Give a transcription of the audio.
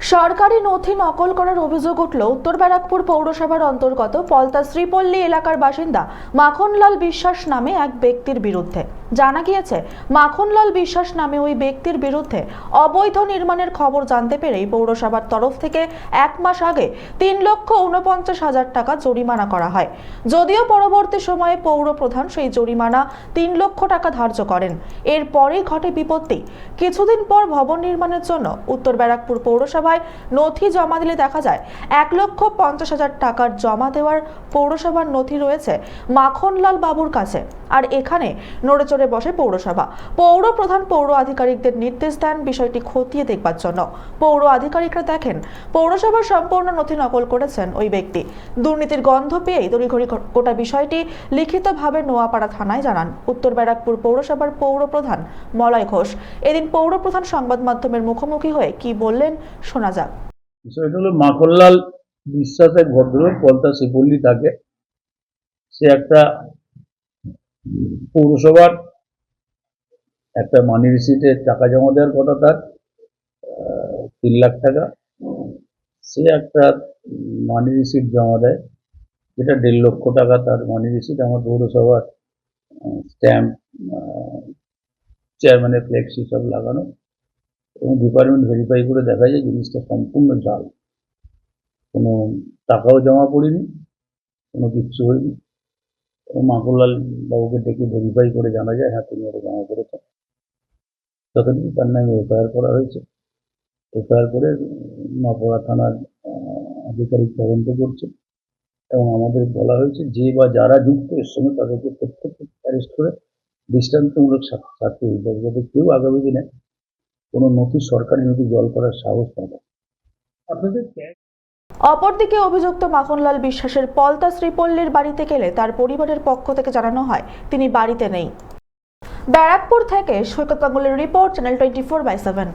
সরকারি নথি নকল করার অভিযোগ উঠল উত্তর ব্যারাকপুর পৌরসভার অন্তর্গত পলতা শ্রীপল্লী এলাকার বাসিন্দা মাখনলাল বিশ্বাস নামে এক ব্যক্তির বিরুদ্ধে। জানা গিয়েছে, মাখনলাল বিশ্বাস নামে ওই ব্যক্তির বিরুদ্ধে অবৈধ নির্মাণের খবর জানতে পেরেই পৌরসভার তরফ থেকে এক মাস আগে তিন লক্ষ উনপঞ্চাশ হাজার টাকা জরিমানা করা হয়। যদিও পরবর্তী সময়ে পৌর প্রধান সেই জরিমানা তিন লক্ষ টাকা ধার্য করেন। এরপরেই ঘটে বিপত্তি। কিছুদিন পর ভবন নির্মাণের জন্য উত্তর ব্যারাকপুর পৌরসভায় নথি জমা দিলে দেখা যায় এক লক্ষ পঞ্চাশ হাজার টাকার জমা দেওয়ার পৌরসভার নথি রয়েছে মাখনলাল বাবুর কাছে। আর এখানে নড়েচড়ে বসে পৌরসভা। পৌর প্রধান পৌর আধিকারিকদের নির্দেশ দেন বিষয়টি খতিয়ে দেখবার জন্য। পৌর আধিকারিকরা দেখেন পৌরসভার সম্পূর্ণ নথি নকল করেছেন ওই ব্যক্তি। দুর্নীতির গন্ধ পেয়েই তড়িঘড়ি গোটা বিষয়টি লিখিতভাবে নোয়াপাড়া থানায় জানান। উত্তর ব্যারাকপুর পৌরসভার পৌর প্রধান মলয় ঘোষ। এদিন পৌর প্রধান সংবাদ মাধ্যমের মুখোমুখি হয়ে কি বললেন শোনা যাক। বিষয়টা হলো, মাখনলাল বিশ্বাস এক ভদ্রলোক পলতা শিপল্লি থাকে। সে একটা পৌরসভার একটা মানি রিসিটে টাকা জমা দেওয়ার কথা তার তিন লাখ টাকা। সে একটা মানি রিসিট জমা দেয়, যেটা দেড় লক্ষ টাকা তার মানি রিসিট আমার পৌরসভার স্ট্যাম্প চেয়ারম্যানের ফ্লেক্সি সব লাগানো এবং ডিপার্টমেন্ট ভেরিফাই করে দেখা যায় জিনিসটা সম্পূর্ণ জাল কোনো টাকাও জমা পড়েনি, কোনো কিচ্ছু হয়নি। মাকুলাল বাবুকে ডেকে ভেরিফাই করে জানা যায় হ্যাঁ তিনি এটা জমা করেছেন ততদিন তার নামে এফআইআর করা হয়েছে। এফআইআর করে মাপড়া থানার আধিকারিক তদন্ত করছে এবং আমাদের বলা হয়েছে যে বা যারা যুক্ত, এর সঙ্গে তাদেরকে প্রত্যেককে অ্যারেস্ট করে দৃষ্টান্তমূলক শাস্তি দিতে যাতে কেউ আগামী দিনে কোনো নথি সরকারি নথি জল করার সাহস পায় আপনাদের অপরদিকে অভিযুক্ত মাখনলাল বিশ্বাসের পলতা শ্রীপল্লীর বাড়িতে গেলে তার পরিবারের পক্ষ থেকে জানানো হয়, তিনি বাড়িতে নেই। ব্যারাকপুর থেকে Saikat গাঙ্গুলির report, channel twenty four by seven.